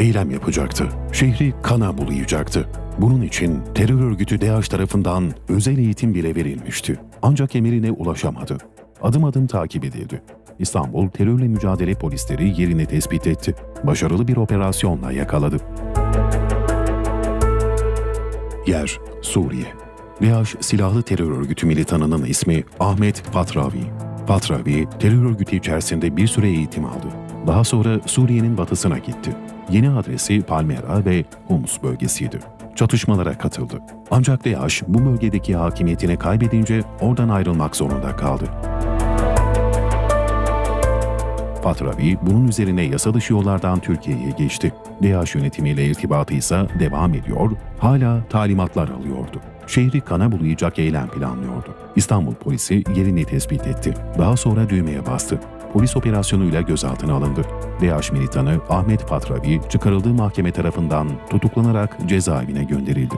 eylem yapacaktı. Şehri kana bulayacaktı. Bunun için terör örgütü DAEŞ tarafından özel eğitim bile verilmişti. Ancak emirine ulaşamadı. Adım adım takip edildi. İstanbul Terörle Mücadele Polisleri yerini tespit etti. Başarılı bir operasyonla yakaladı. Yer Suriye. DAEŞ silahlı terör örgütü militanının ismi Ahmet Patravi. Patravi, terör örgütü içerisinde bir süre eğitim aldı. Daha sonra Suriye'nin batısına gitti. Yeni adresi Palmera ve Homs bölgesiydi. Çatışmalara katıldı. Ancak DAEŞ bu bölgedeki hakimiyetini kaybedince oradan ayrılmak zorunda kaldı. Patravi bunun üzerine yasa dışı yollardan Türkiye'ye geçti. DAEŞ yönetimiyle irtibatı ise devam ediyor, hala talimatlar alıyordu. Şehri kana bulayacak eylem planlıyordu. İstanbul polisi yerini tespit etti. Daha sonra düğmeye bastı. Polis operasyonuyla gözaltına alındı. DAEŞ militanı Ahmet Patravi çıkarıldığı mahkeme tarafından tutuklanarak cezaevine gönderildi.